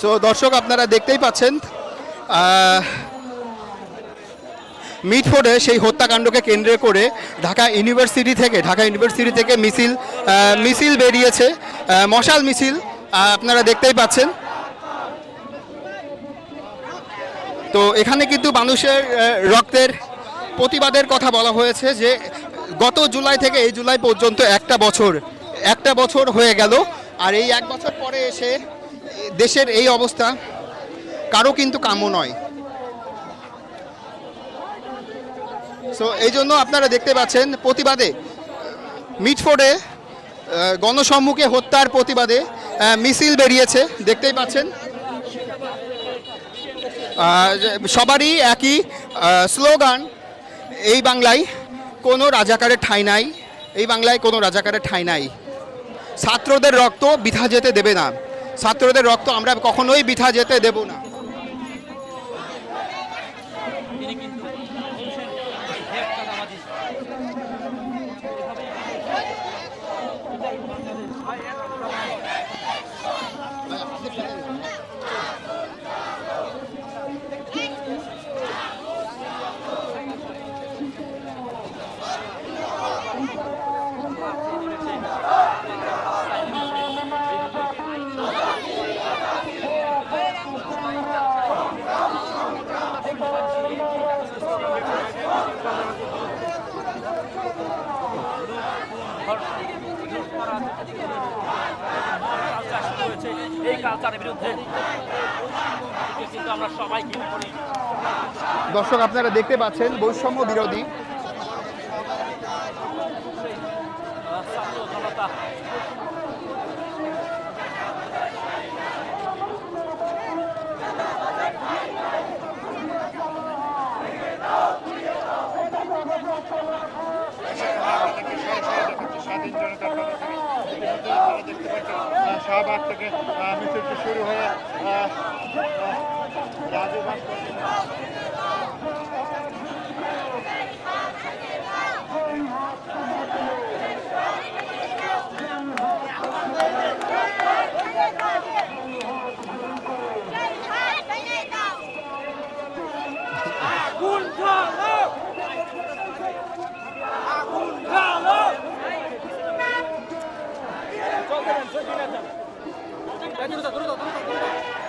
So দর্শক, আপনারা দেখতেই পাচ্ছেন মিটফোর্ডে সেই হত্যাকাণ্ডকে কেন্দ্র করে ঢাকা ইউনিভার্সিটি থেকে, ঢাকা ইউনিভার্সিটি থেকে মিছিল মিছিল বেরিয়েছে মশাল মিছিল আপনারা দেখতেই পাচ্ছেন। তো, এখানে কিন্তু মানুষের রক্তের প্রতিবাদের কথা বলা হয়েছে যে গত জুলাই থেকে এই জুলাই পর্যন্ত একটা বছর একটা বছর হয়ে গেল, আর এই এক বছর পরে এসে দেশের এই অবস্থা কারও কিন্তু কাম্য নয়। সো এই জন্য আপনারা দেখতে পাচ্ছেন প্রতিবাদে মিটফোর্ডে গণসম্মুখে হত্যার প্রতিবাদে মিছিল বেরিয়েছে, দেখতেই পাচ্ছেন। সবারই একই স্লোগান, এই বাংলায় কোনো রাজাকারের ঠাঁই নাই, এই বাংলায় কোনো রাজাকারের ঠাঁই নাই। ছাত্রদের রক্ত বিধা যেতে দেবে না। ছাত্রদের রক্ত আমরা কখনোই বৃথা যেতে দেব না। এই বিরুদ্ধে আমরা দর্শক আপনারা দেখতে পাচ্ছেন বৈষম্য বিরোধী। স্বাধীন জনতার মিছিলটি শুরু হয়ে আহ, দ্রুত দ্রুত দ্রুত